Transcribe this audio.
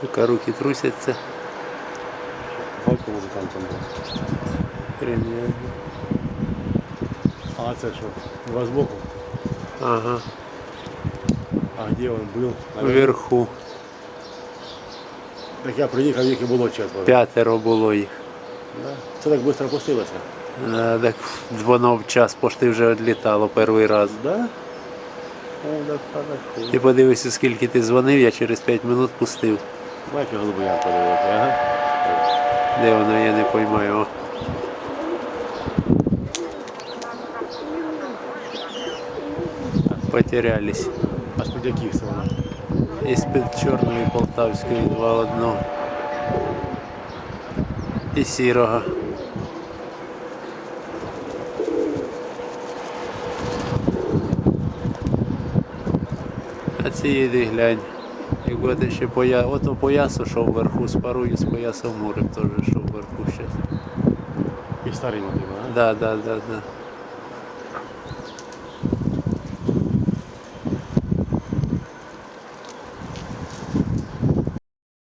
Сука, руки трусяться. Фалько музикантом був. Хрен А це що? Два збоку? Ага, А де він був? вверху. Так я приїхав, їх і було четверо. П'ятеро було їх. Да? Це так швидко пустилося. Е, Так воно в час пошти вже відлітало перший раз. Да? О, так хорошо. Ти подивися, скільки ти дзвонив, я через 5 минут пустив. Бачу голубоян подивити, ага. Де воно, я не поймаю. О. Потерялись. А з-під яких це вона? Із-під чорної полтавської два одного. І сірого. А ці йди глянь. І буде ще поя... Ото поясу, що вверху з парою, з поясом море теж, що вверху ще. І старий мотив, ага? Да, да, да, да.